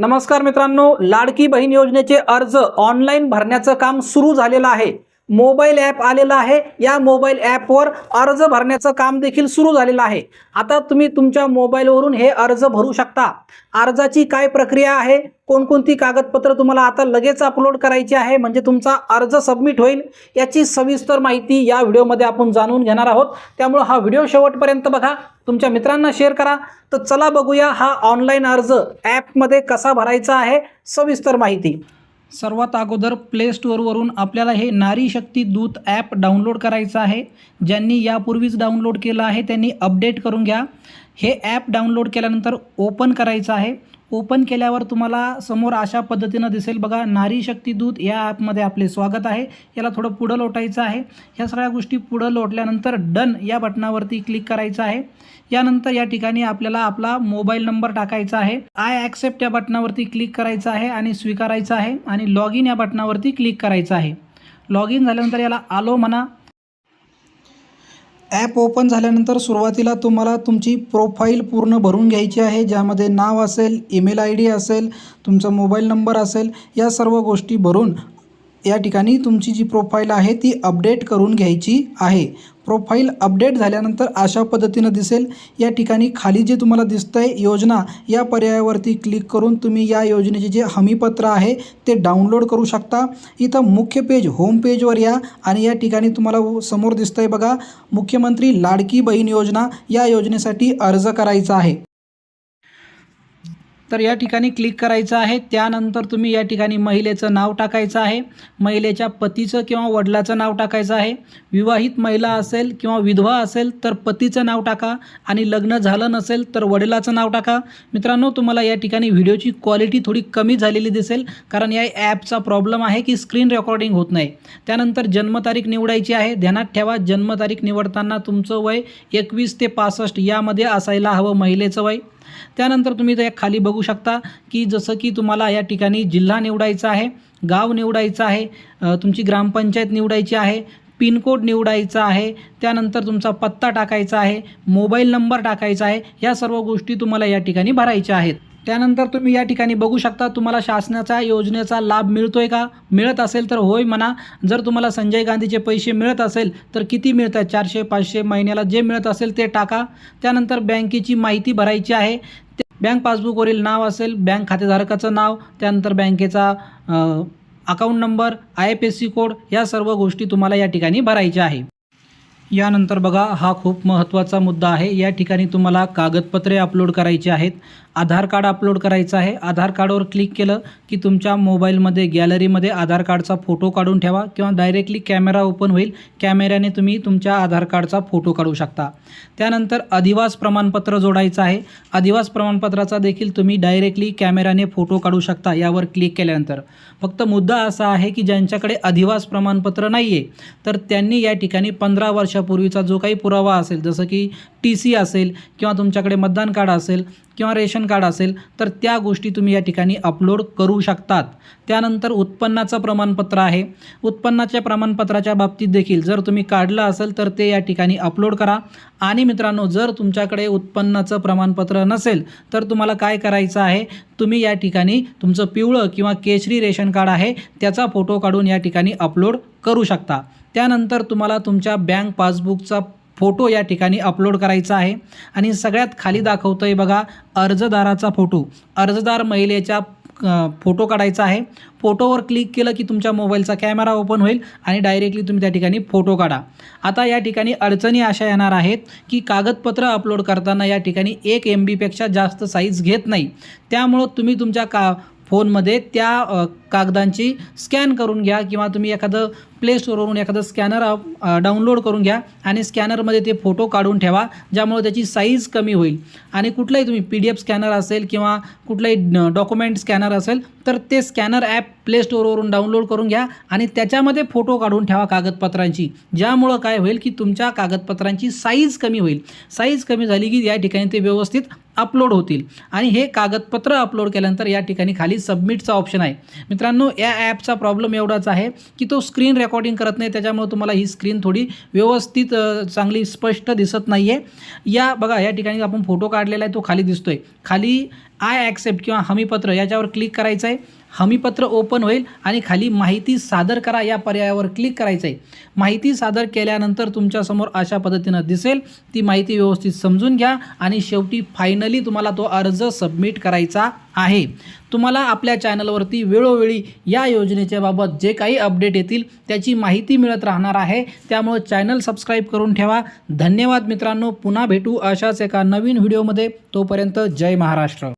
नमस्कार मित्रांनो लाडकी बहीण योजनेचे अर्ज ऑनलाईन भरण्याचं काम सुरू झालेलं आहे. मोबाईल ॲप आलेला आहे. या मोबाईल ॲपवर अर्ज भरण्याचं काम देखील सुरू झालेलं आहे. आता तुम्ही तुमच्या मोबाईलवरून हे अर्ज भरू शकता. अर्जाची काय प्रक्रिया आहे? कोणकोणती कागदपत्र तुम्हाला आता लगेच अपलोड करायची आहे? म्हणजे तुमचा अर्ज सबमिट होईल. याची सविस्तर माहिती या व्हिडिओमध्ये आपण जाणून घेणार आहोत. त्यामुळं हा व्हिडिओ शेवटपर्यंत बघा. तुमच्या मित्रांना शेअर करा. तर चला बघूया हा ऑनलाईन अर्ज ॲपमध्ये कसा भरायचा आहे. सविस्तर माहिती. सर्वात अगोदर प्ले स्टोअरवरून आपल्याला हे नारी शक्ती दूत ॲप डाउनलोड करायचं आहे. ज्यांनी यापूर्वीच डाउनलोड केलं आहे त्यांनी अपडेट करून घ्या. हे ॲप डाउनलोड केल्यानंतर ओपन करायचं आहे. ओपन केल्यावर तुम्हाला समोर अशा पद्धतीनं दिसेल बघा नारी शक्ती दूत या ॲपमध्ये आपले स्वागत आहे. याला थोडं पुढं लोटायचं आहे. ह्या सगळ्या गोष्टी पुढं लोटल्यानंतर डन या बटनावरती क्लिक करायचं आहे. यानंतर या ठिकाणी आपल्याला आपला मोबाईल नंबर टाकायचा आहे. आय ॲक्सेप्ट या बटनावरती क्लिक करायचं आहे आणि स्वीकारायचं आहे आणि लॉग इन या बटनावरती क्लिक करायचं आहे. लॉग इन झाल्यानंतर याला आलो म्हणा. ॲप ओपन झाल्यानंतर सुरुवातीला तुम्हाला तुमची प्रोफाईल पूर्ण भरून घ्यायची आहे ज्यामध्ये नाव असेल ईमेल आय डी असेल तुमचा मोबाईल नंबर असेल या सर्व गोष्टी भरून या ठिकाणी तुमची जी प्रोफाईल आहे ती अपडेट करून घ्यायची आहे. प्रोफाईल अपडेट झाल्यानंतर अशा पद्धतीनं दिसेल. या ठिकाणी खाली जे तुम्हाला दिसतं आहे योजना या पर्यायावरती क्लिक करून तुम्ही या योजनेचे जे हमीपत्र आहे ते डाउनलोड करू शकता. इथं मुख्य पेज होम पेजवर या आणि या ठिकाणी तुम्हाला समोर दिसतं आहे बघा मुख्यमंत्री लाडकी बहीण योजना. या योजनेसाठी अर्ज करायचा आहे. तर या ठिकाणी क्लिक करायचं आहे. त्यानंतर तुम्ही या ठिकाणी महिलेचं नाव टाकायचं आहे. महिलेच्या पतीचं किंवा वडिलाचं नाव टाकायचं आहे. विवाहित महिला असेल किंवा विधवा असेल तर पतीचं नाव टाका आणि लग्न झालं नसेल तर वडिलाचं नाव टाका. मित्रांनो तुम्हाला या ठिकाणी व्हिडिओची क्वालिटी थोडी कमी झालेली दिसेल कारण या ॲपचा प्रॉब्लेम आहे की स्क्रीन रेकॉर्डिंग होत नाही. त्यानंतर जन्मतारीख निवडायची आहे. ध्यानात ठेवा जन्मतारीख निवडताना तुमचं वय एकवीस ते पासष्ट यामध्ये असायला हवं महिलेचं वय. त्यानंतर तुम्ही त्या खाली बघू शकता की जसं की तुम्हाला या ठिकाणी जिल्हा निवडायचा आहे गाव निवडायचं आहे तुमची ग्रामपंचायत निवडायची आहे पिनकोड निवडायचा आहे त्यानंतर तुमचा पत्ता टाकायचा आहे मोबाईल नंबर टाकायचा आहे या सर्व गोष्टी तुम्हाला या ठिकाणी भरायच्या आहेत. त्यानंतर तुम्ही या ठिकाणी बघू शकता तुम्हाला शासनाचा योजनेचा लाभ मिळतोय का? मिळत असेल तर होय म्हणा. जर तुम्हाला संजय गांधीचे पैसे मिळत असेल तर किती मिळत आहेत चारशे पाचशे महिन्याला जे मिळत असेल ते टाका. त्यानंतर बँकेची माहिती भरायची आहे. बँक पासबुकवरील नाव असेल बँक खातेधारकाचं नाव त्यानंतर बँकेचा account number I F S C code या सर्व गोष्टी तुम्हाला या ठिकाणी भरायच्या आहे. यानंतर बघा हा खूप महत्त्वाचा मुद्दा आहे. या ठिकाणी तुम्हाला कागदपत्रे अपलोड करायची आहेत. आधार कार्ड अपलोड करायचं आहे. आधार कार्डवर क्लिक केलं की तुमच्या मोबाईलमध्ये गॅलरीमध्ये आधार कार्डचा फोटो काढून ठेवा किंवा डायरेक्टली कॅमेरा ओपन होईल. कॅमेऱ्याने तुम्ही तुमच्या आधार कार्डचा फोटो काढू शकता. त्यानंतर अधिवास प्रमाणपत्र जोडायचं आहे. अधिवास प्रमाणपत्राचा देखील तुम्ही डायरेक्टली कॅमेऱ्याने फोटो काढू शकता यावर क्लिक केल्यानंतर. फक्त मुद्दा असा आहे की ज्यांच्याकडे अधिवास प्रमाणपत्र नाही आहे तर त्यांनी या ठिकाणी पंधरा वर्ष वर्षापूर्वीचा जो काही पुरावा असेल जसं की टी सी असेल किंवा तुमच्याकडे मतदान कार्ड असेल किंवा रेशन कार्ड असेल तर त्या गोष्टी तुम्ही या ठिकाणी अपलोड करू शकतात. त्यानंतर उत्पन्नाचं प्रमाणपत्र आहे. उत्पन्नाच्या प्रमाणपत्राच्या बाबतीत देखील जर तुम्ही काढलं असेल तर ते या ठिकाणी अपलोड करा. आणि मित्रांनो जर तुमच्याकडे उत्पन्नाचं प्रमाणपत्र नसेल तर तुम्हाला काय करायचं आहे? तुम्ही या ठिकाणी तुमचं पिवळं किंवा केशरी रेशन कार्ड आहे त्याचा फोटो काढून या ठिकाणी अपलोड करू शकता. त्यानंतर तुम्हाला तुमच्या बँक पासबुकचा फोटो या ठिकाणी अपलोड करायचा आहे. आणि सगळ्यात खाली दाखवतो आहे बघा अर्जदाराचा फोटो. अर्जदार महिलेच्या फोटो काढायचा आहे. फोटोवर क्लिक केलं की तुमच्या मोबाईलचा कॅमेरा ओपन होईल आणि डायरेक्टली तुम्ही त्या ठिकाणी फोटो काढा. आता या ठिकाणी अडचणी अशा येणार आहेत की कागदपत्र अपलोड करताना या ठिकाणी एक एम बीपेक्षा जास्त साईज घेत नाही. त्यामुळं तुम्ही तुमच्या का फोनमध्ये त्या कागदांची स्कॅन करून घ्या किंवा तुम्ही एखादं प्ले स्टोरवरून एखादं स्कॅनर डाउनलोड करून घ्या आणि स्कॅनरमध्ये ते फोटो काढून ठेवा ज्यामुळे त्याची साईज कमी होईल. आणि कुठलाही तुम्ही पी डी एफ स्कॅनर असेल किंवा कुठलाही डॉक्युमेंट स्कॅनर असेल तर ते स्कॅनर ॲप प्ले स्टोरवरून डाउनलोड करून घ्या आणि त्याच्यामध्ये फोटो काढून ठेवा कागदपत्रांची ज्यामुळं काय होईल की तुमच्या कागदपत्रांची साईज कमी होईल. साईज कमी झाली की या ठिकाणी ते व्यवस्थित अपलोड होतील. आणि हे कागदपत्र अपलोड केल्यानंतर या ठिकाणी खाली सबमिटचा ऑप्शन आहे. मित्रांनो या ॲपचा प्रॉब्लेम एवढाच आहे की तो स्क्रीन रेकॉर्डिंग करत नाही त्याच्यामुळे तुम्हाला ही स्क्रीन थोडी व्यवस्थित चांगली स्पष्ट दिसत नाही आहे या बघा या ठिकाणी आपण फोटो काढलेला आहे तो खाली दिसतोय. खाली आय ॲक्सेप्ट किंवा हमीपत्र याच्यावर क्लिक करायचं आहे हमीपत्र ओपन होईल आणि खाली माहिती सादर करा या पर्यायावर क्लिक करायचं आहे माहिती सादर केल्यानंतर तुमच्यासमोर अशा पद्धतीनं दिसेल. ती माहिती व्यवस्थित समजून घ्या आणि शेवटी फायनली तुम्हाला तो अर्ज सबमिट करायचा आहे. तुम्हाला आपल्या चॅनलवरती वेळोवेळी या योजनेच्या बाबत जे काही अपडेट येतील त्याची माहिती मिळत राहणार आहे. त्यामुळं चॅनल सबस्क्राईब करून ठेवा. धन्यवाद मित्रांनो. पुन्हा भेटू अशाच एका नवीन व्हिडिओमध्ये तोपर्यंत जय महाराष्ट्र.